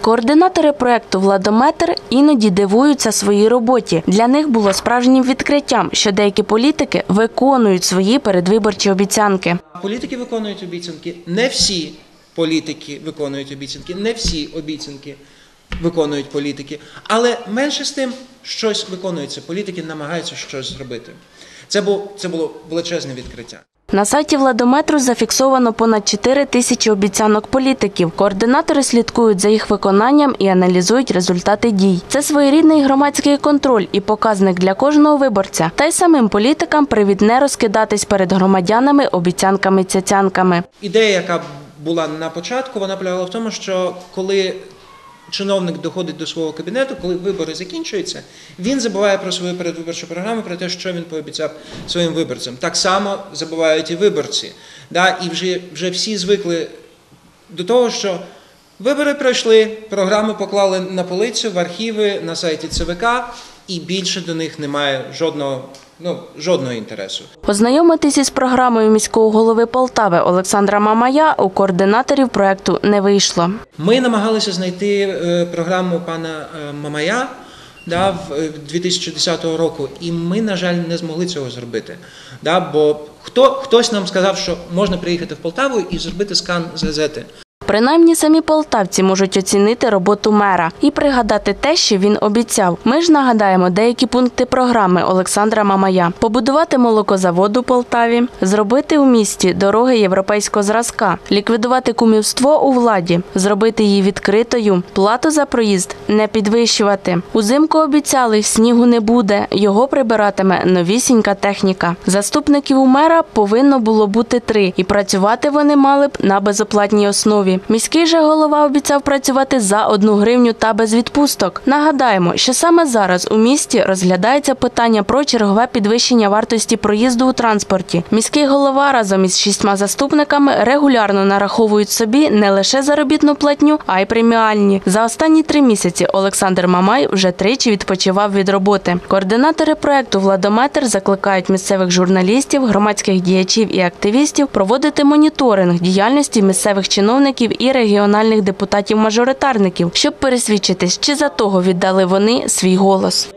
Координатори проекту Владометр іноді дивуються своїй роботі. Для них було справжнім відкриттям, що деякі політики виконують свої передвиборчі обіцянки. Політики виконують обіцянки. Не всі політики виконують обіцянки, не всі обіцянки виконують політики. Але менше з тим щось виконується. Політики намагаються щось зробити. Це було, це було величезне відкриття. На сайті Владометру зафіксовано понад 4 тисячі обіцянок політиків. Координатори слідкують за їх виконанням і аналізують результати дій. Це своєрідний громадський контроль і показник для кожного виборця. Та й самим політикам привід не розкидатись перед громадянами обіцянками-цяцянками. Ідея, яка була на початку, вона полягала в тому, що коли чиновник доходить до свого кабінету, коли вибори закінчуються, він забуває про свою передвиборчу програму, про те, що він пообіцяв своїм виборцям. Так само забувають і виборці. Да? І вже, вже всі звикли до того, що вибори пройшли, програми поклали на полицю, в архіви, на сайті ЦВК, і більше до них немає жодного, ну, жодного інтересу. Ознайомитись із програмою міського голови Полтави Олександра Мамая у координаторів проекту не вийшло. Ми намагалися знайти е, програму пана е, Мамая да, в е, 2010 року, і ми, на жаль, не змогли цього зробити. Да, бо хто, хтось нам сказав, що можна приїхати в Полтаву і зробити скан з газети. Принаймні самі полтавці можуть оцінити роботу мера і пригадати те, що він обіцяв. Ми ж нагадаємо деякі пункти програми Олександра Мамая: побудувати молокозавод у Полтаві, зробити у місті дороги європейського зразка, ліквідувати кумівство у владі, зробити її відкритою, плату за проїзд не підвищувати. Узимку обіцяли, снігу не буде, його прибиратиме новісінька техніка. Заступників у мера повинно було бути три, і працювати вони мали б на безоплатній основі. Міський же голова обіцяв працювати за одну гривню та без відпусток. Нагадаємо, що саме зараз у місті розглядається питання про чергове підвищення вартості проїзду у транспорті. Міський голова разом із шістьма заступниками регулярно нараховують собі не лише заробітну платню, а й преміальні. За останні три місяці Олександр Мамай вже тричі відпочивав від роботи. Координатори проекту Владометр закликають місцевих журналістів, громадських діячів і активістів проводити моніторинг діяльності місцевих чиновників і регіональних депутатів-мажоритарників, щоб пересвідчитись, чи за того віддали вони свій голос.